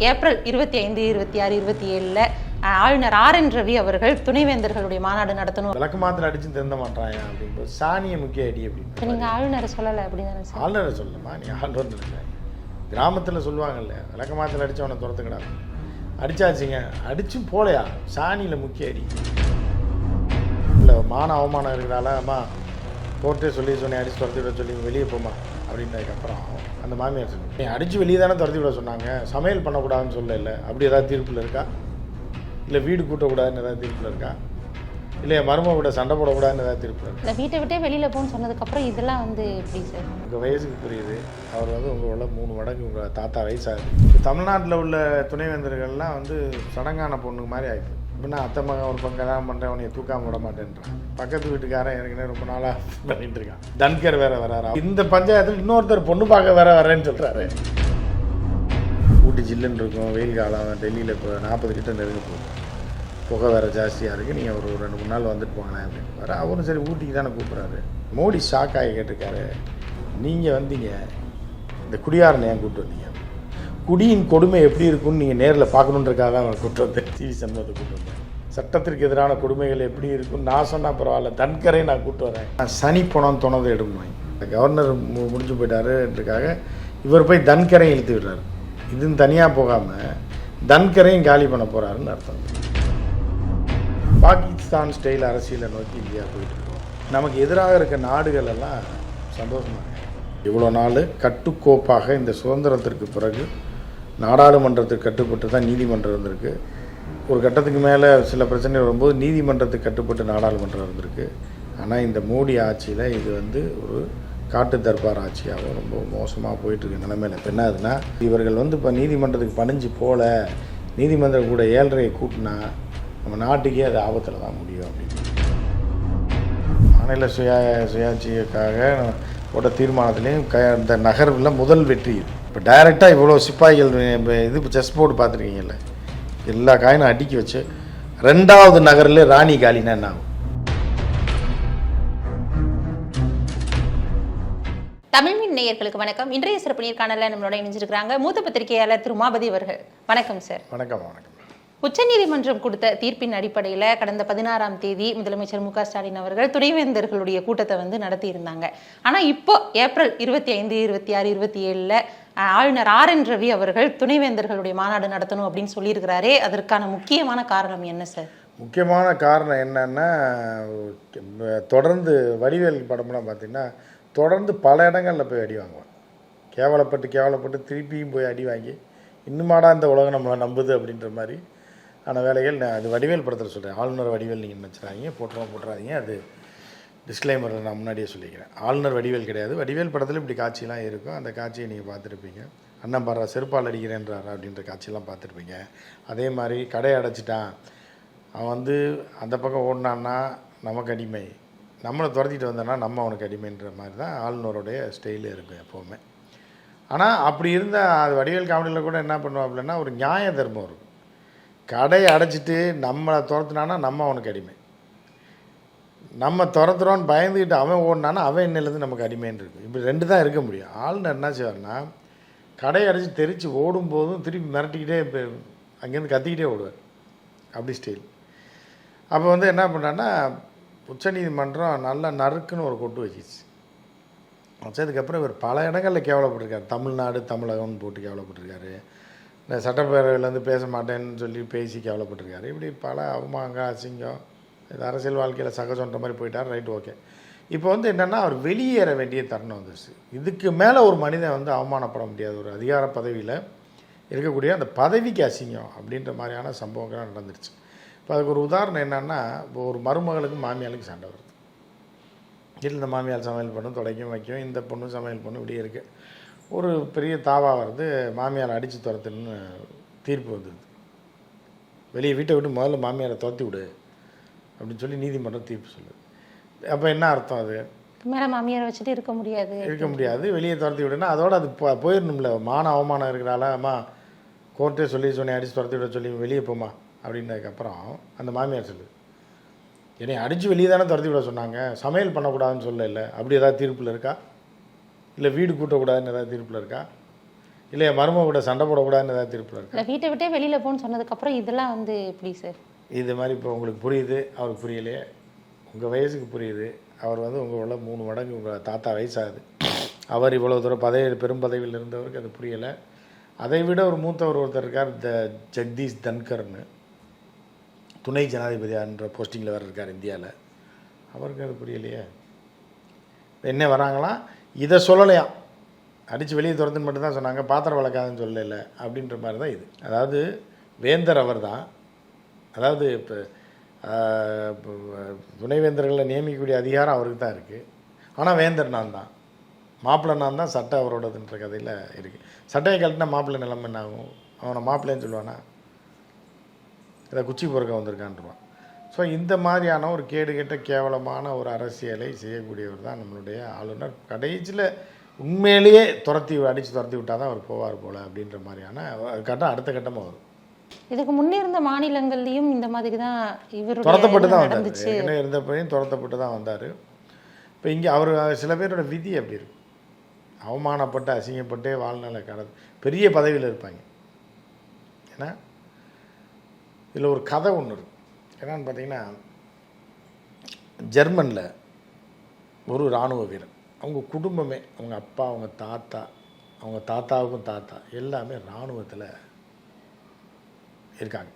April இருபத்தி ஐந்து இருபத்தி ஆறு இருபத்தி ஏழில் ஆளுநர் ஆர் என் ரவி அவர்கள் துணைவேந்தர்களுடைய மாநாடு நடத்தணும். விளக்கு மாத்திரை அடிச்சு திருந்த மாட்டாங்க அப்படிங்கும்போது சாணியை முக்கிய அடி அப்படின்னு நீங்கள் ஆளுநரை சொல்லலை அப்படின்னு ஆளுநரை சொல்லணுமா? நீ ஆளுநர் இல்லை கிராமத்தில் சொல்லுவாங்கல்ல விளக்க மாத்திரை அடிச்சவனை துரத்துக்கிடாது. அடிச்சாச்சுங்க அடிச்சும் போலையா? சாணியில் முக்கிய அடி. இல்லை மான அவமானம் இருக்கிறால அம்மா கோர்ட்டே சொல்லி சொன்னேன் அடிச்சு துரத்தி விட சொல்லி வெளியே போமா அப்படின்றதுக்கப்புறம் அந்த மாமியார் சொல்லி நீ அடித்து வெளியே தானே துரத்தி விட சொன்னாங்க? சமையல் பண்ணக்கூடாதுன்னு சொல்லல. அப்படி ஏதாவது தீர்ப்பில் இருக்கா? இல்லை வீடு கூட்டக்கூடாதுன்னு ஏதாவது தீர்ப்பில் இருக்கா? இல்லை என் மருமக விட சண்டை போடக்கூடாதுன்னு ஏதாவது தீர்ப்பில் இருக்கா? இந்த வீட்டை விட்டே வெளியில் போகணும்னு சொன்னதுக்கப்புறம் இதெல்லாம் வந்து எப்படி சார்? உங்கள் வயசுக்கு புரியுது. அவர் வந்து உங்களோட மூணு மடங்கு உங்கள் தாத்தா வயசாகுது. இப்போ தமிழ்நாட்டில் உள்ள துணைவேந்தர்கள்லாம் வந்து சடங்கான பொண்ணுக்கு மாதிரி ஆயிடுது இப்போ நான் அத்தை மகன் ஒரு பங்கு கல்யாணம் பண்ணுறேன் உனையை தூக்காம விட மாட்டேன்றான். பக்கத்து வீட்டுக்காரன் ஏற்கனவே ரொம்ப நாளாக பண்ணிட்டு இருக்கான். தன்கர் வேற வராரா? இந்த பஞ்சாயத்தில் இன்னொருத்தர் பொண்ணு பார்க்க வேற வரேன்னு சொல்கிறாரு ஊட்டி ஜில்லுன்னு இருக்கும் வெயில் காலம் டெல்லியில் இப்போ நாற்பது கிட்ட நெருங்க போகுது. புகை வேறு ஜாஸ்தியாக இருக்குது நீங்கள் ஒரு ரெண்டு மூணு நாள் வந்துட்டு போங்களேன் அப்படின்னு. வேறு அவரும் சரி ஊட்டிக்கு தானே கூப்பிட்றாரு. மோடி ஷாக் ஆகி கேட்டிருக்காரு. நீங்கள் வந்தீங்க இந்த குடியாரனை ஏன் கூப்பிட்டு வந்தீங்க? குடியின் கொடுமை எப்படி இருக்கும்னு நீங்கள் நேரில் பார்க்கணுன்றக்காக தான் அவனை கூப்பிட்டு வந்தேன். டிவி சண்முகத்தை கூப்பிட்டு வந்தேன். சட்டத்திற்கு எதிரான கொடுமைகள் எப்படி இருக்கும்? நான் சொன்னால் பரவாயில்ல. தன்கரை நான் கூப்பிட்டு வரேன். நான் சனி பணம் துணது எடுக்கணும் கவர்னர் மு- முடிஞ்சு போயிட்டாருன்றக்காக இவர் போய் தன்கரை இழுத்து விடுறாரு. இதுன்னு தனியாக போகாமல் தன்கரையும் காலி பண்ண போகிறாருன்னு அர்த்தம். பாகிஸ்தான் ஸ்டைல் அரசியலை நோக்கி இந்தியா போயிட்டு இருக்கோம் நமக்கு எதிராக இருக்க நாடுகள் எல்லாம் சந்தோஷமா இவ்வளோ நாள் கட்டுக்கோப்பாக இந்த சுதந்திரத்திற்கு பிறகு நாடாளுமன்றத்துக்கு கட்டுப்பட்டு தான் நீதிமன்றம் இருந்திருக்கு. ஒரு கட்டத்துக்கு மேலே சில பிரச்சனை வரும்போது நீதிமன்றத்துக்கு கட்டுப்பட்டு நாடாளுமன்றம் இருந்திருக்கு. ஆனால் இந்த மோடி ஆட்சியில் இது வந்து ஒரு காட்டு தர்பார் ஆட்சியாகவும் ரொம்ப மோசமாக போயிட்டுருக்கு நிலமையில. இப்போ என்ன ஆகுதுன்னா இவர்கள் வந்து இப்போ நீதிமன்றத்துக்கு பணிஞ்சு போல நீதிமன்றம் கூட ஏழரையை கூட்டினா நம்ம நாட்டுக்கே அது ஆபத்தில் தான் முடியும் அப்படின்னு. மாநில சுயா சுயாட்சிக்காக போட்ட தீர்மானத்துலேயும் க இந்த நகர்வில் முதல் வெற்றி இது. இப்போ டைரெக்டாக இவ்வளோ சிப்பாய்கள் இப்ப இது செஸ் போர்டு பார்த்துருக்கீங்கல்ல? எல்லா காயினும் அடுக்கி வச்சு ரெண்டாவது நகரில் ராணி காலினா என்ன ஆகும்? தமிழ்மின் நேயர்களுக்கு வணக்கம். இன்றைய சிறப்பு நேர்காணலில் நம்மளோட இணைஞ்சிருக்கிறாங்க மூத்த பத்திரிகையாளர் திரு அவர்கள். வணக்கம் சார் வணக்கம் வணக்கம். உச்சநீதிமன்றம் கொடுத்த தீர்ப்பின் அடிப்படையில் கடந்த பதினாறாம் தேதி முதலமைச்சர் மு க ஸ்டாலின் அவர்கள் துணைவேந்தர்களுடைய கூட்டத்தை வந்து நடத்தியிருந்தாங்க. ஆனால் இப்போ ஏப்ரல் இருபத்தி ஐந்து இருபத்தி ஆறு இருபத்தி ஏழில் ஆளுநர் ஆர் என் ரவி அவர்கள் துணைவேந்தர்களுடைய மாநாடு நடத்தணும் அப்படின்னு சொல்லியிருக்கிறாரே அதற்கான முக்கியமான காரணம் என்ன சார்? முக்கியமான காரணம் என்னன்னா தொடர்ந்து வடிவேல் படம்லாம் பார்த்தீங்கன்னா தொடர்ந்து பல இடங்களில் போய் அடி வாங்குவான். கேவலப்பட்டு கேவலப்பட்டு திருப்பியும் போய் அடி வாங்கி இன்னுமாடா இந்த உலகம் நம்மளை நம்புது அப்படின்ற மாதிரி ஆன வேலைகள் நான் அது வடிவேல் படத்தில் சொல்கிறேன் ஆளுநர் வடிவேல் நீங்கள் நினச்சிடாதீங்க. போட்டுறோம் போட்டுறாதீங்க. அது டிஸ்க்ளைமரில் நான் முன்னாடியே சொல்லிக்கிறேன். ஆளுநர் வடிவேல் கிடையாது. வடிவேல் படத்தில் இப்படி காட்சியெலாம் இருக்கும். அந்த காட்சியை நீங்கள் பார்த்துருப்பீங்க. அண்ணன் பாரா செருப்பால் அடிக்கிறேன்றாரா? அப்படின்ற காட்சியெல்லாம் பார்த்துருப்பீங்க. அதே மாதிரி கடையை அடைச்சிட்டான். அவன் வந்து அந்த பக்கம் ஓடினான்னா நமக்கு அடிமை. நம்மளை துரத்திட்டு வந்தோன்னா நம்ம அவனுக்கு அடிமைன்ற மாதிரி தான் ஆளுநருடைய ஸ்டைலு இருக்கும் எப்போவுமே. ஆனால் அப்படி இருந்தால் அது வடிவேல் காமெடியில் கூட என்ன பண்ணுவாப்புலன்னா ஒரு நியாய தர்மம் இருக்கும். கடையை அடைச்சிட்டு நம்மளை துரத்துனானா நம்ம அவனுக்கு அடிமை. நம்ம துரத்துறோன்னு பயந்துக்கிட்டு அவன் ஓடினானா அவன் இன்னிலேருந்து நமக்கு அடிமைன்னு இருக்கும் இப்படி ரெண்டு தான் இருக்க முடியும். ஆளுநர் என்ன செய்வார்னா கடையை அடைச்சி தெரித்து ஓடும்போதும் திருப்பி மிரட்டிக்கிட்டே இப்போ அங்கேருந்து கத்திக்கிட்டே ஓடுவார். அப்படி ஸ்டைல் அப்போ வந்து என்ன பண்ணான்னா உச்சநீதிமன்றம் நல்லா நறுக்குன்னு ஒரு கொட்டு வச்சிச்சு வச்சதுக்கப்புறம் இவர் பல இடங்களில் கேவலப்பட்டிருக்காரு. தமிழ்நாடு தமிழகம்னு போட்டு கேவலப்பட்டிருக்காரு. இந்த சட்டப்பேரவையிலேருந்து பேச மாட்டேன்னு சொல்லி பேசி கேவலப்பட்டிருக்காரு. இப்படி பல அவமாங்க அசிங்கம் இது அரசியல் வாழ்க்கையில் சகஜன்ற மாதிரி போயிட்டார். Right okay. இப்போ வந்து என்னென்னா அவர் வெளியேற வேண்டிய தருணம் வந்துருச்சு. இதுக்கு மேலே ஒரு மனிதன் வந்து அவமானப்பட முடியாது ஒரு அதிகார பதவியில் இருக்கக்கூடிய அந்த பதவிக்கு அசிங்கம் அப்படின்ற மாதிரியான சம்பவங்கள்லாம் நடந்துருச்சு. இப்போ அதுக்கு ஒரு உதாரணம் என்னென்னா இப்போ ஒரு மருமகளுக்கும் மாமியாளுக்கு சண்டை வருது. இல்லை இந்த மாமியார் சமையல் பண்ணும் துடைக்கும் வைக்கும் இந்த பொண்ணும் சமையல் பண்ணும் இப்படி இருக்குது ஒரு பெரிய தாவா வருது மாமியார் அடித்து துரத்துன்னு தீர்ப்பு வந்தது. வெளியே வீட்டை விட்டு முதல்ல மாமியாரை துரத்தி விடு அப்படின்னு சொல்லி நீதிமன்றம் தீர்ப்பு சொல்லுது. அப்போ என்ன அர்த்தம் அது? மேலே மாமியாரை வச்சுட்டு இருக்க முடியாது. இருக்க முடியாது. வெளியே துரத்தி விடுனா அதோட அது போ- போயிடணும்ல. மான அவமானம் இருக்கிறாளா? அம்மா கோர்ட்டே சொல்லி சொன்னேன் அடித்து துரத்தி விட சொல்லி வெளியே போமா அப்படின்னதுக்கப்புறம் அந்த மாமியார் சொல்லுது. என்னை அடித்து வெளியே தானே துரத்தி விட சொன்னாங்க. சமையல் பண்ணக்கூடாதுன்னு சொல்லல. அப்படி ஏதாவது தீர்ப்பில் இருக்கா? இல்லை வீடு கூட்டக்கூடாதுன்னு ஏதாவது தீர்ப்பில் இருக்கா? இல்லையா மருமக கூட சண்டை போடக்கூடாதுன்னு ஏதாவது திருப்பில் இருக்கு? இல்லை வீட்டை விட்டே வெளியில போன்னு சொன்னதுக்கப்புறம் இதெல்லாம் வந்து எப்படி சார்? இது மாதிரி இப்போ உங்களுக்கு புரியுது அவருக்கு புரியலையே. உங்கள் வயசுக்கு புரியுது. அவர் வந்து உங்களோட மூணு மடங்கு உங்கள் தாத்தா வயசாகுது. அவர் இவ்வளோ தூரம் பதவி பெரும் பதவியில் இருந்தவருக்கு அது புரியலை. அதை விட ஒரு மூத்தவர் ஒருத்தர் இருக்கார் த ஜெகதீஷ் தன்கர்னு. துணை ஜனாதிபதியான்ற போஸ்டிங்கில் வேறு இருக்கார் இந்தியாவில் அவருக்கு அது புரியலையே. என்ன வராங்களாம் இதை சொல்லலையாம் அடித்து வெளியே திறந்து மட்டும் தான் சொன்னாங்க பாத்திரம் வளர்க்காதுன்னு சொல்லலை அப்படின்ற மாதிரி தான் இது. அதாவது வேந்தர் அவர் தான் அதாவது இப்போ துணைவேந்தர்களை நியமிக்கக்கூடிய அதிகாரம் அவருக்கு தான் இருக்குது ஆனால் வேந்தர் நான் தான். மாப்பிள்ளை நான் தான் சட்டை அவரோடதுன்ற கதையில் இருக்குது சட்டையை கழட்டினா மாப்பிள்ளை நிலைமை என்ன ஆகும்? அவனை மாப்பிள்ளைன்னு சொல்லுவானா? இதை குச்சி பொறுக்க வந்திருக்கான்றான் ஸோ இந்த மாதிரியான ஒரு கேடுகெட்ட கேவலமான ஒரு அரசியலை செய்யக்கூடியவர் தான் நம்மளுடைய ஆளுநர். கடைசியில் உண்மையிலேயே துரத்தி அடித்து துரத்தி விட்டால் தான் அவர் போவார் போல் அப்படின்ற மாதிரியான கட்டம் அடுத்த கட்டமாக வரும். இதுக்கு முன்னே இருந்த மாநிலங்கள்லயும் இந்த மாதிரி தான் இவருடைய துரத்தப்பட்டு தான் வந்தார். ஏற்கனவே இருந்தப்பையும் துரத்தப்பட்டு தான் வந்தார். இப்போ இங்கே அவர் சில பேரோட விதி அப்படி இருக்கு. அவமானப்பட்டு அசிங்கப்பட்டே வாழ்நாளை கடந்து பெரிய பதவியில் இருப்பாங்க. ஏன்னா இதில் ஒரு கதை ஒன்று இருக்கு. என்னன்னு பார்த்தீங்கன்னா ஜெர்மனில் ஒரு இராணுவ வீரர். அவங்க குடும்பமே அவங்க அப்பா அவங்க தாத்தா அவங்க தாத்தாவுக்கும் தாத்தா எல்லாமே இராணுவத்தில் இருக்காங்க.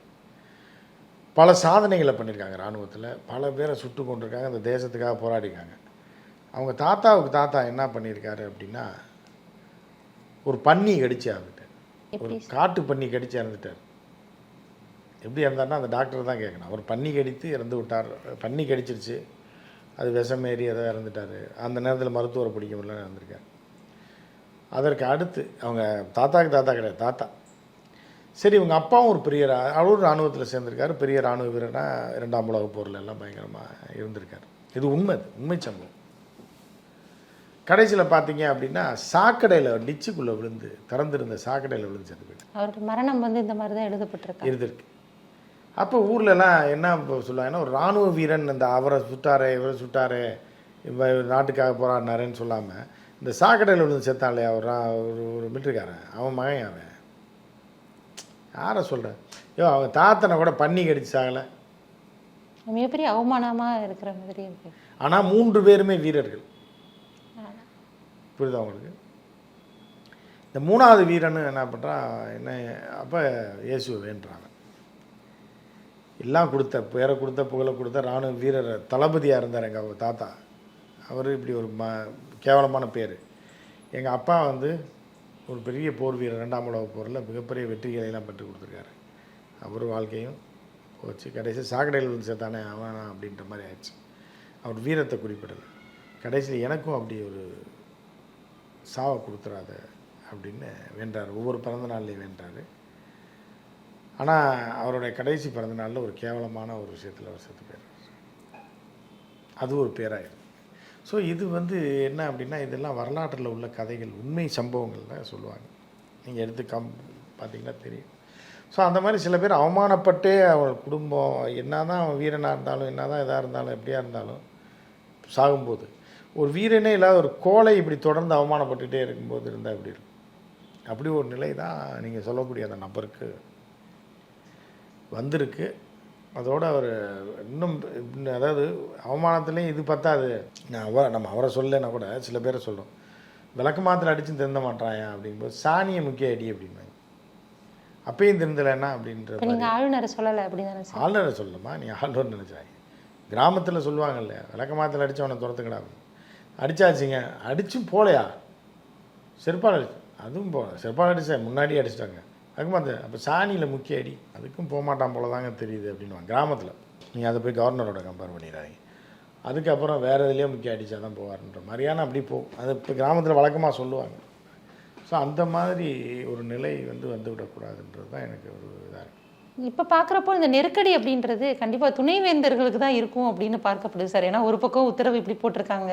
பல சாதனைகளை பண்ணியிருக்காங்க இராணுவத்தில். பல பேரை சுட்டு கொண்டிருக்காங்க அந்த தேசத்துக்காக போராடிருக்காங்க. அவங்க தாத்தாவுக்கு தாத்தா என்ன பண்ணியிருக்காரு அப்படின்னா ஒரு பன்னி கடிச்சு இறந்துட்டார் ஒரு காட்டு பன்னி கடிச்சு இறந்துட்டார் எப்படி இறந்தாருன்னா அந்த டாக்டர் தான் கேட்கணும். அவர் பன்னி கடித்து இறந்து விட்டார். பன்னி கடிச்சிருச்சு. அது விஷமேறி ஏதோ இறந்துட்டார். அந்த நேரத்தில் மருத்துவரை பிடிக்க முடியல இறந்துருக்கார் அதற்கு அடுத்து அவங்க தாத்தாக்கு தாத்தா கிடையாது தாத்தா. சரி இவங்க அப்பாவும் ஒரு பெரிய அவரும் இராணுவத்தில் சேர்ந்திருக்காரு. பெரிய இராணுவ வீரனா இரண்டாம் உலக போரில் எல்லாம் பயங்கரமாக இருந்திருக்காரு. இது உண்மை உண்மை சம்பவம். கடைசியில் பார்த்தீங்க அப்படின்னா சாக்கடையில் டிச்சுக்குள்ளே விழுந்து திறந்திருந்த சாக்கடையில் விழுந்து செத்து போயிட்டு அவருக்கு மரணம் வந்து இந்த மாதிரி தான் எழுதப்பட்டிருக்கு? இருந்திருக்கு. அப்போ ஊர்லலாம் என்ன இப்போ சொல்லுவாங்கன்னா ஒரு இராணுவ வீரன் இந்த அவரை சுட்டாரே இவரை சுட்டாரே நாட்டுக்காக போராடினாருன்னு சொல்லாமல் இந்த சாக்கடையில் விழுந்து செத்தாலே அவர் ரா- ஒரு ஒரு மிலிட்ரிக்காரன் அவன் மகன் அவன் யாரை சொல்கிறேன் ஐயோ அவங்க தாத்தனை கூட பண்ணி கடிச்சாகலை மிகப்பெரிய அவமானமா இருக்கிற மாதிரி இருக்கு. ஆனால் மூன்று பேருமே வீரர்கள். புரியுதா உங்களுக்கு? இந்த மூணாவது வீரன் என்ன பண்ணுறான் என்ன அப்போ இயேசுவை வேண்டுறாங்க. எல்லாம் கொடுத்த பேரை கொடுத்த புகழை கொடுத்த இராணுவ வீரர் தளபதியாக இருந்தார் எங்கள் அவர் தாத்தா. அவர் இப்படி ஒரு ம கேவலமான பேர். எங்கள் அப்பா வந்து ஒரு பெரிய போர் வீரர் ரெண்டாம் உலக போரில் மிகப்பெரிய வெற்றிகளை எல்லாம் பெற்று கொடுத்துருக்காரு. அவர் வாழ்க்கையும் போச்சு. கடைசி சாக்கடையில் வந்து சேர்த்தானே அவனா அப்படின்ற மாதிரி ஆயிடுச்சு. அவர் வீரத்தை குறிப்பிடலை. கடைசியில் எனக்கும் அப்படி ஒரு சாவை கொடுத்துறாத அப்படின்னு வேண்டார். ஒவ்வொரு பிறந்த நாள்லேயும் வேண்டார். ஆனால் அவருடைய கடைசி பிறந்த நாளில் ஒரு கேவலமான ஒரு விஷயத்தில் அவர் செத்து போயிடுறார் அது ஒரு பேராயிரும். ஸோ இது வந்து என்ன அப்படின்னா இதெல்லாம் வரலாற்றில் உள்ள கதைகள் உண்மை சம்பவங்கள் தான் சொல்லுவாங்க. நீங்கள் எடுத்து கம் பார்த்தீங்கன்னா தெரியும். ஸோ அந்த மாதிரி சில பேர் அவமானப்பட்டே அவள் குடும்பம் என்ன தான் அவன் வீரனாக இருந்தாலும் என்ன தான் இதாக இருந்தாலும் எப்படியா இருந்தாலும் சாகும்போது ஒரு வீரனே இல்லாத ஒரு கோலை இப்படி தொடர்ந்து அவமானப்பட்டுகிட்டே இருக்கும்போது இருந்தால் இப்படி இருக்கும்? அப்படி ஒரு நிலை தான் நீங்கள் சொல்லக்கூடிய அந்த நபருக்கு வந்திருக்கு. அதோட அவர் இன்னும் அதாவது அவமானத்துலேயும் இது பத்தாது. நான் அவ நம்ம அவரை சொல்லலைன்னா கூட சில பேரை சொல்கிறோம் விளக்கு மாத்திரை அடித்து திருந்த மாட்டான் அப்படிங்கும்போது சாணியை முக்கிய அடி அப்படிம்பாங்க. அப்பயும் திருந்தலைன்னா அப்படின்ற ஆளுநரை சொல்லலை அப்படின்னு ஆளுநரை சொல்லணுமா நீ ஆளுநர் நினச்சாங்க கிராமத்தில் சொல்லுவாங்க இல்லையா விளக்க மாத்தில் அடித்து அவனை துரத்துக்கடா அடிச்சாச்சுங்க அடிச்சும் போலையா? செருப்பால் அடிச்சு அதுவும் போகல செருப்பால் அடிச்சா முன்னாடி அடிச்சிட்டாங்க. அதுக்கும் அந்த அப்போ சாணியில் முக்கிய அடி. அதுக்கும் போகமாட்டான் போல தாங்க தெரியுது அப்படின்வாங்க கிராமத்தில். நீங்கள் அதை போய் கவர்னரோட கம்பேர் பண்ணிடுறாங்க அதுக்கப்புறம் வேறு இதுலேயே முக்கிய அடித்தா தான் போவார்ன்ற மாதிரியான அப்படி போகும் அது இப்போ கிராமத்தில் வழக்கமாக சொல்லுவாங்க. ஸோ அந்த மாதிரி ஒரு நிலை வந்து வந்துவிடக்கூடாதுன்றது தான் எனக்கு ஒரு இதாக இருக்குது இப்போ பார்க்குறப்போ இந்த நெருக்கடி அப்படின்றது கண்டிப்பாக துணைவேந்தர்களுக்கு தான் இருக்கும் அப்படின்னு பார்க்கப்படுது சார். ஏன்னா ஒரு பக்கம் உத்தரவு இப்படி போட்டிருக்காங்க.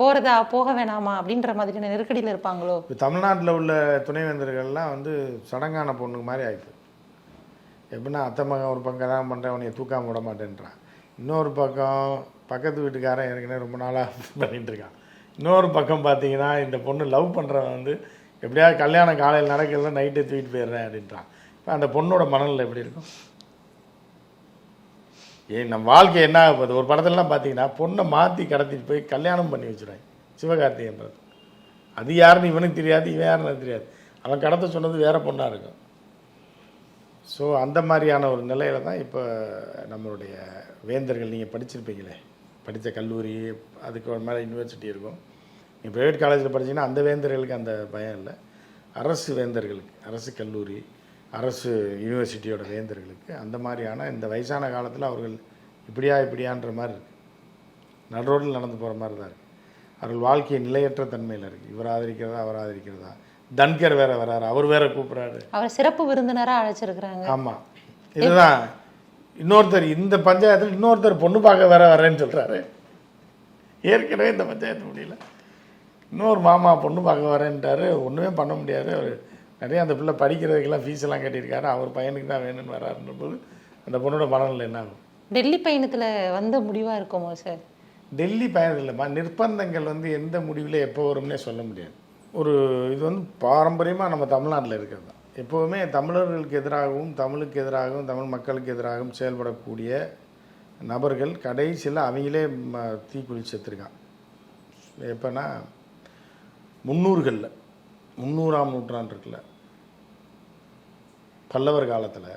போகிறதா போக வேணாமா அப்படின்ற மாதிரியான நெருக்கடியில் இருப்பாங்களோ? இப்போ தமிழ்நாட்டில் உள்ள துணைவேந்தர்கள்லாம் வந்து சடங்கான பொண்ணுக்கு மாதிரி ஆயிடுது எப்படின்னா அத்தை மகன் ஒரு பக்கம் தான் பண்ணுறேன் உனையை தூக்காம விட மாட்டேன்றான். இன்னொரு பக்கம் பக்கத்து வீட்டுக்காரன் ஏற்கனவே ரொம்ப நாளாக பண்ணிகிட்டு இருக்கான். இன்னொரு பக்கம் பார்த்தீங்கன்னா இந்த பொண்ணு லவ் பண்ணுறவன் வந்து எப்படியாவது கல்யாணம் காலையில் நடக்கிறத நைட்டு தூக்கிட்டு போயிடுறேன் அப்படின்றான். இப்போ அந்த பொண்ணோட மனநிலை எப்படி இருக்கும்? ஏன் நம்ம வாழ்க்கை என்ன ஆக போகுது ஒரு படத்துலலாம் பார்த்தீங்கன்னா பொண்ணை மாற்றி கடத்திட்டு போய் கல்யாணம் பண்ணி வச்சுருவாங்க. சிவகார்த்திகேயன் அது யாருன்னு இவனுக்கு தெரியாது இவன் யாருன்னு தெரியாது. அவன் கடத்த சொன்னது வேறு பொண்ணாக இருக்கும். ஸோ அந்த மாதிரியான ஒரு நிலையில தான் இப்போ நம்மளுடைய வேந்தர்கள் நீங்கள் படிச்சிருப்பீங்களே. படித்த கல்லூரி அதுக்கு ஒரு மேலே யூனிவர்சிட்டி இருக்கும். நீங்கள் ப்ரைவேட் காலேஜில் படிச்சீங்கன்னா அந்த வேந்தர்களுக்கு அந்த பயம் இல்லை. அரசு வேந்தர்களுக்கு அரசு கல்லூரி அரசு யூனிவர்சிட்டியோட வேந்தர்களுக்கு அந்த மாதிரியான இந்த வயசான காலத்தில் அவர்கள் இப்படியா இப்படியான்ற மாதிரி இருக்கு. நடு ரோட்டில் நடந்து போகிற மாதிரி தான் இருக்குது அவர்கள் வாழ்க்கை நிலையற்ற தன்மையில் இருக்குது இவர் ஆதரிக்கிறதா அவர் ஆதரிக்கிறதா? தன்கர் வேற வராரு அவர் வேற கூப்பிட்றாரு. அவர் சிறப்பு விருந்தினரா அழைச்சிருக்கிறாங்க. ஆமாம் இதுதான். இன்னொருத்தர் இந்த பஞ்சாயத்தில் இன்னொருத்தர் பொண்ணு பார்க்க வேற வரேன்னு சொல்கிறாரு ஏற்கனவே இந்த பஞ்சாயத்து முடியல இன்னொரு மாமா பொண்ணு பார்க்க வரேன்ட்டாரு ஒன்றுமே பண்ண முடியாது. அவர் நிறைய அந்த பிள்ளை படிக்கிறதுக்கெல்லாம் ஃபீஸ் எல்லாம் கட்டியிருக்காரு. அவர் பையனுக்கு தான் வேணும்னு வராருன்ற போது அந்த பொண்ணோட மனநிலை என்ன ஆகும்? டெல்லி பயணத்துல வந்த முடிவா இருக்குமோ சார் டெல்லி பயணம் இல்லைம்மா நிர்பந்தங்கள் வந்து எந்த முடிவில் எப்போ வரும்னே சொல்ல முடியாது. ஒரு இது வந்து பாரம்பரியமாக நம்ம தமிழ்நாட்டில் இருக்கிறது தான். எப்போவுமே தமிழர்களுக்கு எதிராகவும் தமிழுக்கு எதிராகவும் தமிழ் மக்களுக்கு எதிராகவும் செயல்படக்கூடிய நபர்கள் கடைசியில் அவங்களே ம- தீக்குளிச்சு செத்துருக்கான் எப்போனா முந்நூறுகளில் முந்நூறாம் நூற்றாண்டு இருக்குல்ல பல்லவர் காலத்தில்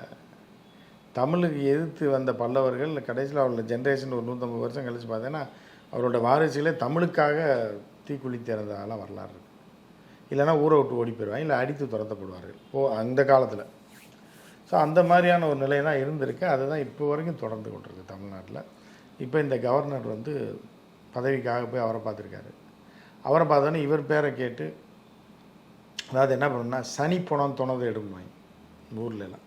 தமிழுக்கு எதிர்த்து வந்த பல்லவர்கள் கடைசியில் அவரோட ஜென்ரேஷன் ஒரு நூற்றம்பது வருஷம் கழித்து பார்த்தீங்கன்னா அவரோட வாரிசுகளே தமிழுக்காக தீக்குழி திறந்ததாலாம் வரலாறு இருக்கு. இல்லைன்னா ஊரை விட்டு ஓடி போயிடுவாங்க இல்லை அடித்து துரத்தப்படுவார்கள். ஓ அந்த காலத்தில். ஸோ அந்த மாதிரியான ஒரு நிலை தான் இருந்திருக்கு. அதுதான் இப்போ வரைக்கும் தொடர்ந்து கொண்டிருக்கு தமிழ்நாட்டில். இப்போ இந்த கவர்னர் வந்து பதவிக்காக போய் அவரை பார்த்துருக்காரு. அவரை பார்த்தோன்னே இவர் பேரை கேட்டு அதாவது என்ன பண்ணணும்னா சனி பணம் துணதை எடுக்கணும் ஊர்ல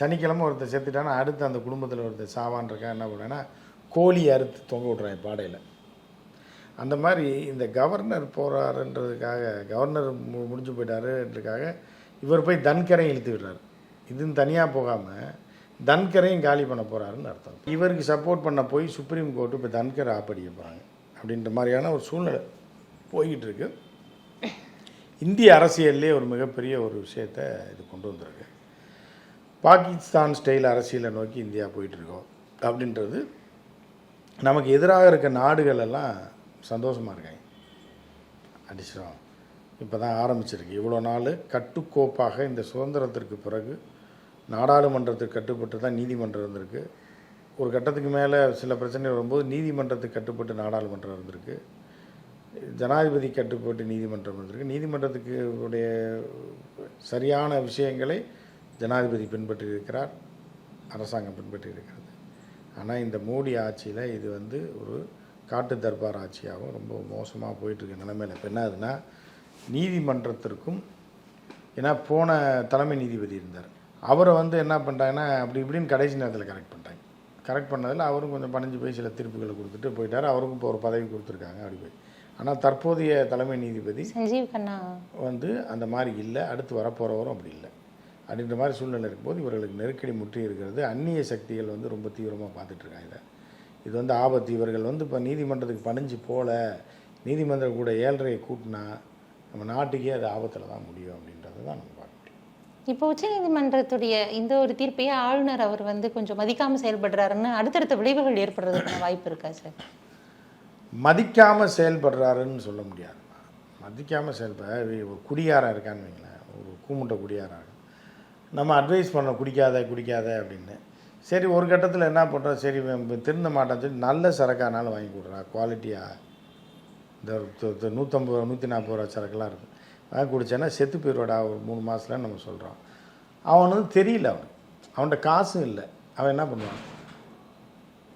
சனிக்கிழமை ஒருத்தர் செத்துட்டானா அடுத்து அந்த குடும்பத்தில் ஒருத்தர் சாவான்றக்கா என்ன பண்ணுவேன்னா கோழி அறுத்து தொங்க விட்றாங்க பாடையில். அந்த மாதிரி இந்த கவர்னர் போகிறாருன்றதுக்காக கவர்னர் மு முடிஞ்சு போயிட்டாருன்றதுக்காக இவர் போய் தன்கரையும் இழுத்து விடுறாரு. இதுன்னு தனியாக போகாமல் தன்கரையும் காலி பண்ண போகிறாருன்னு அர்த்தம். இவருக்கு சப்போர்ட் பண்ண போய் சுப்ரீம் கோர்ட்டு இப்போ தன்கரை ஆப்படிக்க போகிறாங்க அப்படின்ற மாதிரியான ஒரு சூழ்நிலை போய்கிட்டு இருக்கு. இந்திய அரசியல்லே ஒரு மிகப்பெரிய ஒரு விஷயத்தை இது கொண்டு வந்திருக்கு. பாகிஸ்தான் ஸ்டைல் அரசியலை நோக்கி இந்தியா போயிட்டுருக்கோம் அப்படின்றது நமக்கு எதிராக இருக்க நாடுகள் எல்லாம் சந்தோஷமாக இருக்காங்க. அடிச்சிடும் இப்போ தான் ஆரம்பிச்சிருக்கு. இவ்வளோ நாள் கட்டுக்கோப்பாக இந்த சுதந்திரத்திற்கு பிறகு நாடாளுமன்றத்துக்கு கட்டுப்பட்டு தான் நீதிமன்றம் இருந்திருக்கு. ஒரு கட்டத்துக்கு மேலே சில பிரச்சனை வரும்போது நீதிமன்றத்துக்கு கட்டுப்பட்டு நாடாளுமன்றம் இருந்திருக்கு. ஜனாதிபதி கட்டுப்பட்டு நீதிமன்றம் இருந்திருக்கு. நீதிமன்றத்துக்கு உடைய சரியான விஷயங்களை ஜனாதிபதி பின்பற்றி இருக்கிறார் அரசாங்கம் பின்பற்றி இருக்கிறது ஆனால் இந்த மோடி ஆட்சியில் இது வந்து ஒரு காட்டு தர்பார் ஆட்சியாகவும் ரொம்ப மோசமாக போயிட்டுருக்க நிலைமையில். இப்போ என்ன ஆகுதுன்னா நீதிமன்றத்திற்கும் ஏன்னா போன தலைமை நீதிபதி இருந்தார். அவரை வந்து என்ன பண்ணிட்டாங்கன்னா அப்படி இப்படின்னு கடைசி நேரத்தில் கரெக்ட் பண்ணிட்டாங்க. கரெக்ட் பண்ணதில் அவரும் கொஞ்சம் பணிஞ்சு போய் சில தீர்ப்புகளை கொடுத்துட்டு போயிட்டார். அவருக்கும் இப்போ ஒரு பதவி கொடுத்துருக்காங்க அப்படி போய். ஆனால் தற்போதைய தலைமை நீதிபதி சஞ்சீவ் கண்ணா. வந்து அந்த மாதிரி இல்லை அடுத்து வரப்போகிறவரும் அப்படி இல்லை. அப்படின்ற மாதிரி சூழ்நிலை இருக்கும்போது இவர்களுக்கு நெருக்கடி முற்றி இருக்கிறது. அந்நிய சக்திகள் வந்து ரொம்ப தீவிரமாக பார்த்துட்ருக்காங்க இதை. இது வந்து ஆபத்து. இவர்கள் வந்து இப்போ நீதிமன்றத்துக்கு பணிஞ்சு போல நீதிமன்றம் கூட ஏழ்றையை கூட்டினா நம்ம நாட்டுக்கே அது ஆபத்தில் தான் முடியும் அப்படின்றது தான் நம்ம பார்க்க முடியும். இப்போ உச்சநீதிமன்றத்துடைய இந்த ஒரு தீர்ப்பையே ஆளுநர் அவர் வந்து கொஞ்சம் மதிக்காம செயல்படுறாருன்னு அடுத்தடுத்த விளைவுகள் ஏற்படுறதுக்கான வாய்ப்பு இருக்கா சார்? மதிக்காமல் செயல்படுறாருன்னு சொல்ல முடியாது. மதிக்காமல் செயல்பட ஒரு குடியாரம் இருக்கான்னு வைங்களேன். ஒரு கூமுட்டை குடியாரம் இருக்கு. நம்ம அட்வைஸ் பண்ண குடிக்காத குடிக்காத அப்படின்னு. சரி ஒரு கட்டத்தில் என்ன பண்ணுறோம் சரி திருந்த மாட்டான்னு சொல்லி நல்ல சரக்கானாலும் வாங்கி கொடுறா. குவாலிட்டியாக இந்த நூற்றம்பது ரூபா நூற்றி நாற்பது ரூபா சரக்குலாம் இருக்குது வாங்கி குடிச்சேன்னா செத்து போயிடுவாடா ஒரு மூணு மாதத்துல நம்ம சொல்கிறோம் அவன் வந்து தெரியல அவனுக்கு. அவன்கிட்ட காசும் இல்லை. அவன் என்ன பண்ணுவான்?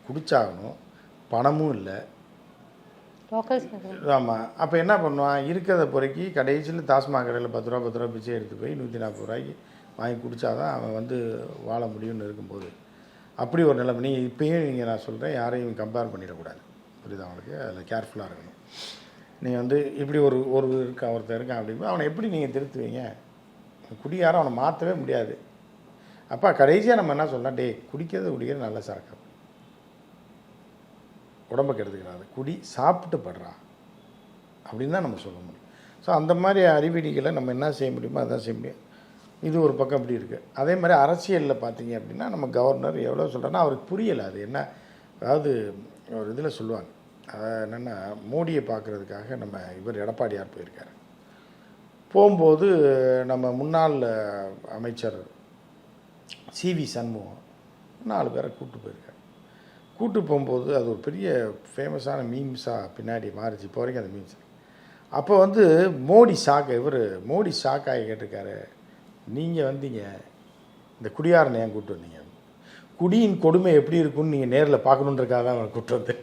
குடிச்சாகணும். பணமும் இல்லை. ஆமாம் அப்போ என்ன பண்ணுவான்? இருக்கிறத பொறுக்கி கடைசியில் டாஸ்மாக் கடையில் பத்து ரூபா பத்து ரூபா பிச்சை எடுத்து போய் நூற்றி நாற்பது ரூபாய்க்கு வாங்கி குடித்தாதான் அவன் வந்து வாழ முடியும்னு இருக்கும்போது. அப்படி ஒரு நிலைமை. நீங்கள் இப்பயும் நீங்கள் நான் சொல்கிறேன் யாரையும் கம்பேர் பண்ணிடக்கூடாது. புரியுது அவனுக்கு அதில் கேர்ஃபுல்லாக இருக்கணும். நீங்கள் வந்து இப்படி ஒரு ஒரு இருக்கான் ஒருத்தர் இருக்கான் அப்படிங்கும்போது அவனை எப்படி நீங்கள் திருத்துவீங்க? குடியாரம் அவனை மாற்றவே முடியாது. அப்பா கடைசியாக நம்ம என்ன சொல்லலாம்? டேய் குடிக்கிறது குடிக்கிறது நல்ல சரக்கு. உடம்புக்கு எடுத்துக்கிறாரு குடி சாப்பிட்டு படுறா. அப்படின்னு தான் நம்ம சொல்ல முடியும். ஸோ அந்த மாதிரி அறிவிடிகளை நம்ம என்ன செய்ய முடியுமோ அதான் செய்ய முடியும். இது ஒரு பக்கம் இப்படி இருக்குது அதே மாதிரி அரசியலில் பார்த்தீங்க அப்படின்னா நம்ம கவர்னர் எவ்வளோ சொல்கிறோன்னா அவருக்கு புரியலை அது. என்ன? அதாவது ஒரு இதில் சொல்லுவாங்க. என்னென்னா மோடியை பார்க்குறதுக்காக நம்ம இவர் எடப்பாடியார் போயிருக்கார். போகும்போது நம்ம முன்னாள் அமைச்சர் சி வி சண்முகம் நாலு பேரை கூப்பிட்டு போயிருக்கார். கூட்டு போகும்போது அது ஒரு பெரிய ஃபேமஸான மீம்ஸாக பின்னாடி மாறிச்சு. இப்போ வரைக்கும் அந்த மீம்ஸ் அப்போ வந்து மோடி ஷாக் இவர் மோடி ஷாக் ஆகி கேட்டிருக்காரு. நீங்கள் வந்தீங்க. இந்த குடியாரனை ஏன் கூப்பிட்டு வந்தீங்க? குடியின் கொடுமை எப்படி இருக்குன்னு நீங்கள் நேரில் பார்க்கணுன்றக்காக தான் அவனை கூப்பிட்டு வந்தேன்.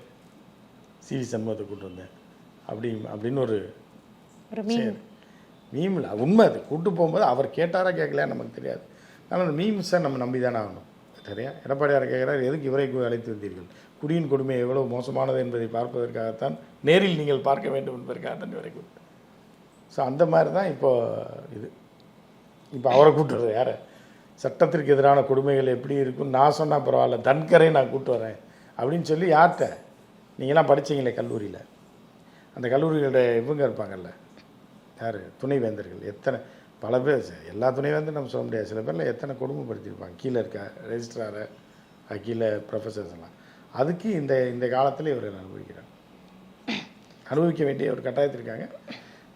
சிவி சண்முகத்தை கூப்பிட்டு வந்தேன். அப்படி அப்படின்னு ஒரு மீமில் உண்மை அது. கூட்டு போகும்போது அவர் கேட்டாரா கேட்கலையா நமக்கு தெரியாது. ஆனால் அந்த மீம்ஸை நம்ம நம்பி தானே ஆகணும். சரியா? எடப்பாடியார் கேட்குறாரு எதுக்கு இவரை அழைத்து வந்தீர்கள்? குடியின் கொடுமை எவ்வளவு மோசமானது என்பதை பார்ப்பதற்காகத்தான் நேரில் நீங்கள் பார்க்க வேண்டும் என்பதற்காகத்தான் இவரை கூப்பிட்டு ஸோ அந்த மாதிரி தான் இப்போ இது. இப்போ அவரை கூட்டுறது யார்? சட்டத்திற்கு எதிரான கொடுமைகள் எப்படி இருக்கும்? நான் சொன்னால் பரவாயில்ல தன்கரை நான் கூட்டு வரேன் அப்படின்னு சொல்லி யார்கிட்ட? நீங்களாம் படிச்சீங்களே கல்லூரியில்? அந்த கல்லூரிகளோட இவங்க இருப்பாங்கல்ல. யார்? துணைவேந்தர்கள். எத்தனை பல பேர் எல்லா துணைவேந்தரும் நம்ம சொல்ல முடியாது. சில பேரில் எத்தனை கொடுமைப்படுத்தியிருப்பாங்க. கீழே இருக்க ரெஜிஸ்ட்ராரை கீழே ப்ரொஃபஸர்ஸ் எல்லாம். அதுக்கு இந்த இந்த காலத்தில் இவர் அனுபவிக்கிறார் அனுபவிக்க வேண்டிய ஒரு கட்டாயத்தில் இருக்காங்க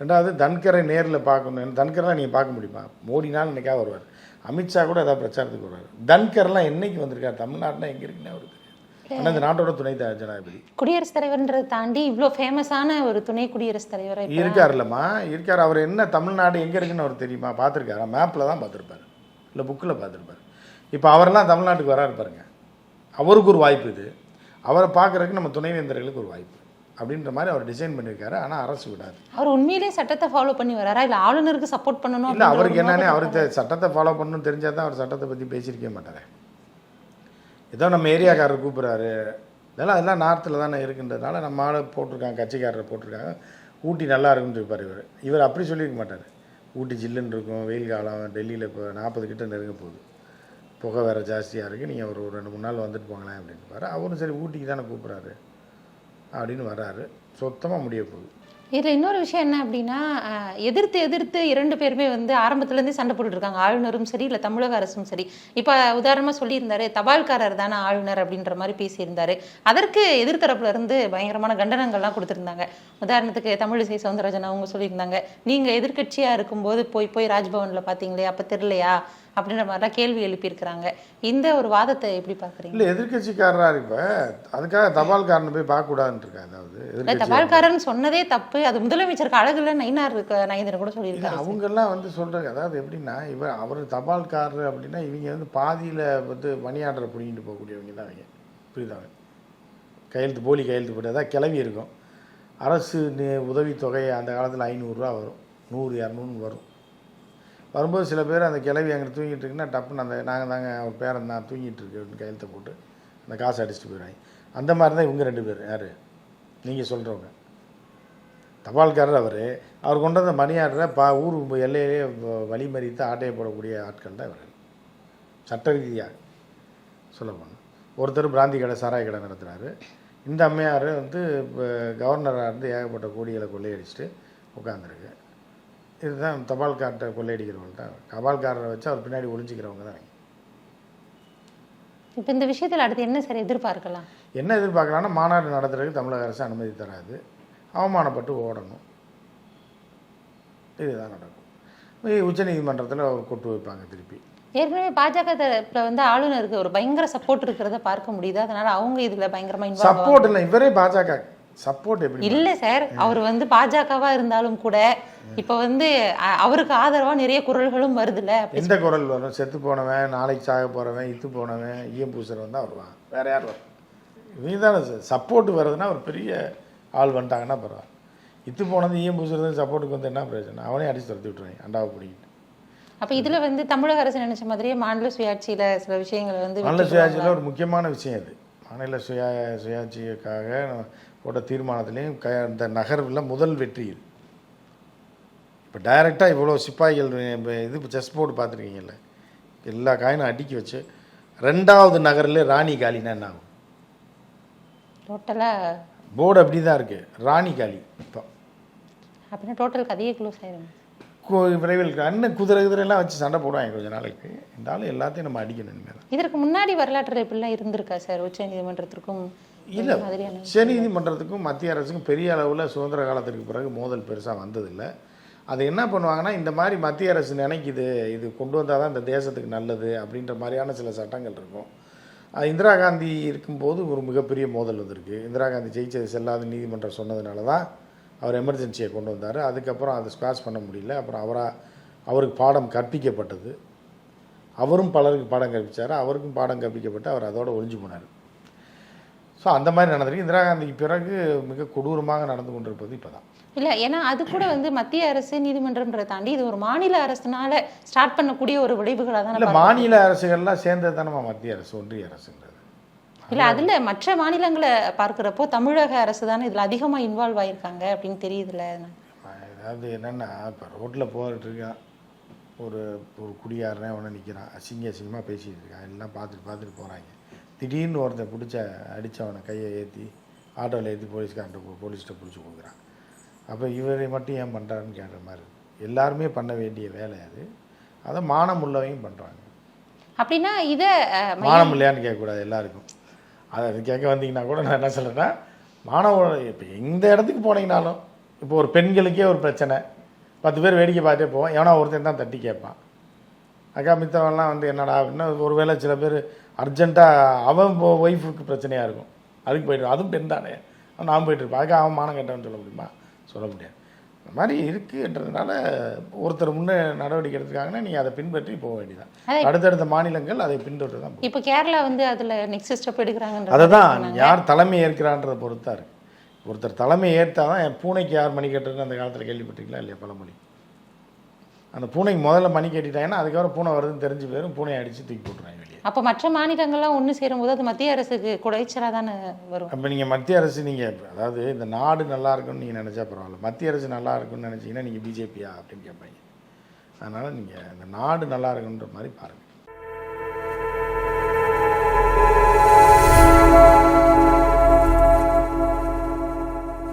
ரெண்டாவது தன்கரை நேரில் பார்க்கணும். தன்கரெலாம் நீங்கள் பார்க்க முடியுமா? மோடினால் இன்னைக்காக வருவார். அமித்ஷா கூட ஏதாவது பிரச்சாரத்துக்கு வருவார். தன்கர்லாம் என்னைக்கு வந்திருக்கார்? தமிழ்நாட்டில் எங்கே இருக்குன்னு அவருக்கு ஆனால் இந்த நாட்டோட துணை ஜனாதிபதி. குடியரசுத் தலைவர்ன்றதை தாண்டி இவ்வளோ ஃபேமஸான ஒரு துணை குடியரசுத் தலைவரை இப்ப இருக்காருல்லம்மா இருக்கார். அவர் என்ன தமிழ்நாடு எங்கே இருக்குன்னு அவர் தெரியுமா? பார்த்துருக்காரா? மேப்பில் தான் பார்த்துருப்பாரு. இல்லை புக்கில் பார்த்துருப்பாரு. இப்போ அவரெல்லாம் தமிழ்நாட்டுக்கு வராரு பாருங்க. அவருக்கு ஒரு வாய்ப்பு இது. அவரை பார்க்குறதுக்கு நம்ம துணைவேந்தர்களுக்கு ஒரு வாய்ப்பு. அப்படின்ற மாதிரி அவர் டிசைன் பண்ணியிருக்காரு. ஆனால் அரசு விடாது. அவர் உண்மையிலேயே சட்டத்தை ஃபாலோ பண்ணி வராரா? இல்ல ஆளுநருக்கு சப்போர்ட் பண்ணணும் இல்லை அவருக்கு என்னன்னே அவருக்கு சட்டத்தை ஃபாலோ பண்ணணும்னு தெரிஞ்சால் தான் அவர் சட்டத்தை பற்றி பேசியிருக்கவே மாட்டாரே. ஏதோ நம்ம ஏரியாக்காரர் கூப்பிட்றாரு. இதெல்லாம் அதெல்லாம் நார்த்தில் தானே இருக்குன்றதுனால நம்ம ஆளை போட்டிருக்காங்க கட்சிக்காரரை போட்டிருக்காங்க. ஊட்டி நல்லா இருக்குன்னு இருப்பார் இவர். இவர் அப்படி சொல்லியிருக்க மாட்டார். ஊட்டி ஜில்லுன்னு இருக்கும் வெயில் காலம் டெல்லியில் இப்போ நாற்பது கிட்ட நெருங்க போகுது. புகை வேறு ஜாஸ்தியாக இருக்குது நீங்கள் ஒரு ஒரு ரெண்டு மூணு நாள் வந்துட்டு போங்களேன் அப்படின்னு பாரு அவரும் சரி ஊட்டிக்கு தானே கூப்பிட்றாரு. அப்படின்னு வராரு. சுத்தமாக முடிய போகுது. இதில் இன்னொரு விஷயம் என்ன அப்படின்னா எதிர்த்து எதிர்த்து இரண்டு பேருமே வந்து ஆரம்பத்துலேருந்தே சண்டை போட்டுருக்காங்க ஆளுநரும் சரி இல்லை தமிழக அரசும் சரி. இப்போ உதாரணமாக சொல்லியிருந்தாரு தபால்காரர் தானே ஆளுநர் அப்படின்ற மாதிரி பேசியிருந்தாரு. அதற்கு எதிர்த்தரப்புல இருந்து பயங்கரமான கண்டனங்கள்லாம் கொடுத்துருந்தாங்க. உதாரணத்துக்கு தமிழிசை சவுந்தரராஜன் அவங்க சொல்லியிருந்தாங்க நீங்கள் எதிர்கட்சியாக இருக்கும்போது போய் போய் ராஜ்பவனில் பார்த்தீங்களே அப்போ தெரியலையா? அப்படின்ற மாதிரிலாம் கேள்வி எழுப்பியிருக்கிறாங்க. இந்த ஒரு வாதத்தை எப்படி பாக்குறீங்க இல்லை எதிர்கட்சிக்காரராக இப்போ அதுக்காக தபால்காரனை போய் பார்க்கக்கூடாதுன்னு இருக்கா அதாவது இல்ல தபால்காரர்னு சொன்னதே தப்பு. அது முதலமைச்சருக்கு அழகுல நயினார் இருக்க நயந்திரன் கூட இல்லை சொல்லியிருக்காரு. அவங்கெல்லாம் வந்து சொல்கிறாங்க அதாவது எப்படின்னா இவர் அவர் தபால்காரர் அப்படின்னா இவங்க வந்து பாதியில் வந்து மணியாடரை பிடிங்கிட்டு போகக்கூடியவங்க தான் அவங்க புரியுதாங்க கையெழுத்து போலி கையெழுத்து போட்டு அதான் கிளவி இருக்கும். அரசு உதவித்தொகை அந்த காலத்தில் ஐநூறுரூவா வரும். நூறு இரநூறு வரும். வரும்போது சில பேர் அந்த கிளவி அங்கே தூங்கிட்டு இருக்குன்னா டப்புன்னு அந்த நாங்கள் தாங்க அவர் பேரன் தான் தூங்கிட்டு இருக்கு அப்படின்னு போட்டு அந்த காசை அடிச்சுட்டு போயிடுவாங்க. அந்த மாதிரி தான் இவங்க ரெண்டு பேர் யார்? நீங்கள் சொல்கிறவங்க தபால்காரர் அவர். அவர் கொண்டு வந்த மணியாடுற பா ஊர் எல்லையிலே வ- வழிமறித்து ஆட்டையை போடக்கூடிய ஆட்கள் தான் இவர். சட்ட ரீதியாக சொல்ல ஒருத்தர் பிராந்தி கடை சாராய கடை நடத்துகிறாரு இந்த அம்மையார் வந்து இப்போ கவர்னராக இருந்து ஏகப்பட்ட கோடிகளை கொள்ளையடிச்சிட்டு உட்காந்துருக்கு இதுதான் தபால்கார்ட்ட கொள்ளையடிக்கிறவங்க தான் தபால்காரரை வச்சு அவர் பின்னாடி ஒளிஞ்சிக்கிறவங்க தான். இப்ப இந்த விஷயத்துல அடுத்து என்ன சார் எதிர்பார்க்கலாம்? என்ன எதிர்பார்க்கலாம்னா மாநாடு நடத்துறதுக்கு தமிழக அரசு அனுமதி தராது. அவமானப்பட்டு ஓடணும். இதுதான் நடக்கும். உச்சநீதிமன்றத்தில் அவர் கொட்டு வைப்பாங்க திருப்பி. ஏற்கனவே பாஜக தரப்புல வந்து ஆளுநருக்கு ஒரு பயங்கர சப்போர்ட் இருக்கிறத பார்க்க முடியுது. அதனால அவங்க இதுல பயங்கரமா இன்வால்வ் சப்போர்ட் இல்லை இவரே பாஜக. சப்போர்ட் எப்படி இல்ல சார் அவர் வந்து பாஜகவா இருந்தாலும் கூட இப்ப வந்து அவருக்கு ஆதரவா நிறைய குரல்களும் வருதுல்ல. எந்த குரல் வரும்? செத்து போனவன் நாளைக்கு சாக போறவன் இத்து போனவன் ஈயம் பூசுறவன் தான் வருவான். வேற யார் வரும்? இவங்க தானே சப்போர்ட் வர்றதுன்னா ஒரு பெரிய ஆள் வந்துட்டாங்கன்னா பரவாயில்ல. இத்து போனது ஈயம் பூசுறது சப்போர்ட்டுக்கு வந்து என்ன பிரயோஜனம்? அவனே அடிச்சு துரத்தி விட்டுருவாங்க அண்டாவை பிடிக்கிட்டு. அப்ப இதுல வந்து தமிழக அரசு நினைச்ச மாதிரியே மாநில சுயாட்சியில சில விஷயங்களை வந்து மாநில சுயாட்சியில் ஒரு முக்கியமான விஷயம் அது. மாநில சுயா சுயாட்சிக்காக போட்ட தீர்மானத்துலேயும் க இந்த நகர்வில் முதல் வெற்றி இது இப்போ டைரெக்டாக இவ்வளோ சிப்பாய்கள் இப்ப இது செஸ் போர்டு பார்த்துருக்கீங்கல்ல எல்லா காயினும் அடுக்கி வச்சு ரெண்டாவது நகரில் ராணி காலினா என்ன ஆகும்? போர்டு அப்படி தான் இருக்குது ராணி காலி. இப்போ அப்படின்னா டோட்டல் கதையே க்ளோஸ் ஆயிரும். விரைவில் அண்ணன் குதிரை குதிரையெல்லாம் வச்சு சண்டை போடுவாங்க கொஞ்ச நாளைக்கு. இருந்தாலும் எல்லாத்தையும் நம்ம அடிக்கணும் இனிமேல். இதற்கு முன்னாடி வரலாற்று இப்படிலாம் இருந்திருக்கா சார்? உச்ச நீதிமன்றத்திற்கும் இல்லை உச்ச நீதிமன்றத்துக்கும் மத்திய அரசுக்கும் பெரிய அளவில் சுதந்திர காலத்திற்கு பிறகு மோதல் பெருசாக வந்ததில்லை. அது என்ன பண்ணுவாங்கன்னா இந்த மாதிரி மத்திய அரசு நினைக்குது இது கொண்டு வந்தால் தான் இந்த தேசத்துக்கு நல்லது அப்படின்ற மாதிரியான சில சட்டங்கள் இருக்கும். அது இந்திரா காந்தி இருக்கும்போது ஒரு மிகப்பெரிய மோதல் வந்திருக்கு. இந்திரா காந்தி ஜெயிச்சது செல்லாத நீதிமன்றம் சொன்னதுனால தான் அவர் எமர்ஜென்சியை கொண்டு வந்தார். அதுக்கப்புறம் அதை ஸ்குவாஷ் பண்ண முடியல. அப்புறம் அவரா அவருக்கு பாடம் கற்பிக்கப்பட்டது. அவரும் பலருக்கு பாடம் கற்பிச்சார். அவருக்கும் பாடம் கற்பிக்கப்பட்டு அவர் அதோட ஒழிஞ்சு போனார். ஸோ அந்த மாதிரி நடந்திருக்கு. இந்திரா காந்திக்கு பிறகு மிக கொடூரமாக நடந்து கொண்டிருப்பது இப்போ தான் இல்ல ஏன்னா அது கூட வந்து மத்திய அரசு நீதிமன்றம்ன்றதை தாண்டி இது ஒரு மாநில அரசுனால ஸ்டார்ட் பண்ணக்கூடிய ஒரு விளைவுகளாக இல்லை தான் மாநில அரசுகள்லாம் சேர்ந்தது தானே மத்திய அரசு ஒன்றிய அரசுங்கிறது. இல்ல அதுல மற்ற மாநிலங்களை பார்க்கிறப்போ தமிழக அரசு தானே இதுல அதிகமா இன்வால்வ் ஆயிருக்காங்க அப்படின்னு தெரியுதுல்ல. அதாவது என்னென்னா இப்போ ரோட்டில் போகிட்டு இருக்கான் ஒரு ஒரு குடியாரனே அவனை நிற்கிறான் அசிங்க அசிங்கமாக பேசிகிட்டு இருக்கான் எல்லாம் பார்த்துட்டு பார்த்துட்டு போகிறாங்க திடீர்னு ஒருத்தன் பிடிச்ச அடித்தவனை கையை ஏற்றி ஆட்டோவில் ஏற்றி போலீஸ்கார்ட்ட போலீஸ்கிட்ட பிடிச்சி கொடுக்குறான். அப்போ இவரை மட்டும் ஏன் பண்ணுறாருன்னு கேட்குற மாதிரி. எல்லாருமே பண்ண வேண்டிய வேலை அது. அதை மானம் உள்ளவங்க பண்ணுறாங்க அப்படின்னா இத மானம் இல்லையான்னு கேட்கக்கூடாது எல்லாருக்கும். அதை அது கேட்க வந்தீங்கன்னா கூட நான் என்ன சொல்கிறேன்னா மாணவ இப்போ எந்த இடத்துக்கு போனீங்கனாலும் இப்போ ஒரு பெண்களுக்கே ஒரு பிரச்சனை. பத்து பேர் வேடிக்கை பார்த்துட்டே போவோம். எவனா ஒருத்தன் தான் தட்டி கேட்பான். அக்கா மித்தவெல்லாம் வந்து என்னடா இன்னும் ஒருவேளை சில பேர் அர்ஜென்ட்டாக அவன் ஒய்ஃபுக்கு பிரச்சனையாக இருக்கும். அதுக்கு போயிட்டு அதுவும் பெண் தானே. நான் போயிட்டுருப்பேன் அதுக்கு அவன் மானம் கட்டவன் சொல்ல முடியுமா? சொல்ல முடியாது. இந்த மாதிரி இருக்குன்றதுனால ஒருத்தர் முன்னே நடவடிக்கை எடுத்துக்காங்கன்னா நீங்கள் அதை பின்பற்றி போக வேண்டியதான் அடுத்தடுத்த மாநிலங்கள் அதை பின்பற்றி தான். இப்ப கேரளா வந்து அதுல நெக்ஸ்ட் ஸ்டெப் எடுக்கிறாங்கன்ற அதை தான் யார் தலைமை ஏற்கிறான்றதை பொறுத்தா இருக்கு. ஒருத்தர் தலைமை ஏற்றா தான் என் பூனைக்கு யார் மணி கட்டுறதுன்னு அந்த காலத்தில் கேள்விப்பட்டீங்களா இல்லையா பழமொழி? அந்த பூனைக்கு முதல்ல மணி கட்டிட்டாங்கன்னா அதுக்கப்புறம் பூனை வருதுன்னு தெரிஞ்சு போயிடும் பூனையை அடித்து தூக்கி போட்டுருவாங்க. அப்ப மற்ற மாநிலங்கள்லாம் ஒண்ணு சேரும்போது அது மத்திய அரசுக்கு குடைச்சலா தானே வரும். அப்போ நீங்கள் மத்திய அரசு நீங்கள் அதாவது இந்த நாடு நல்லா இருக்கும்னு நீங்கள் நினச்சா பரவாயில்ல. மத்திய அரசு நல்லா இருக்கும்னு நினச்சிங்கன்னா நீங்கள் பிஜேபியா அப்படின்னு கேட்பாங்க. அதனால் நீங்கள் இந்த நாடு நல்லா இருக்குன்ற மாதிரி பாருங்கள்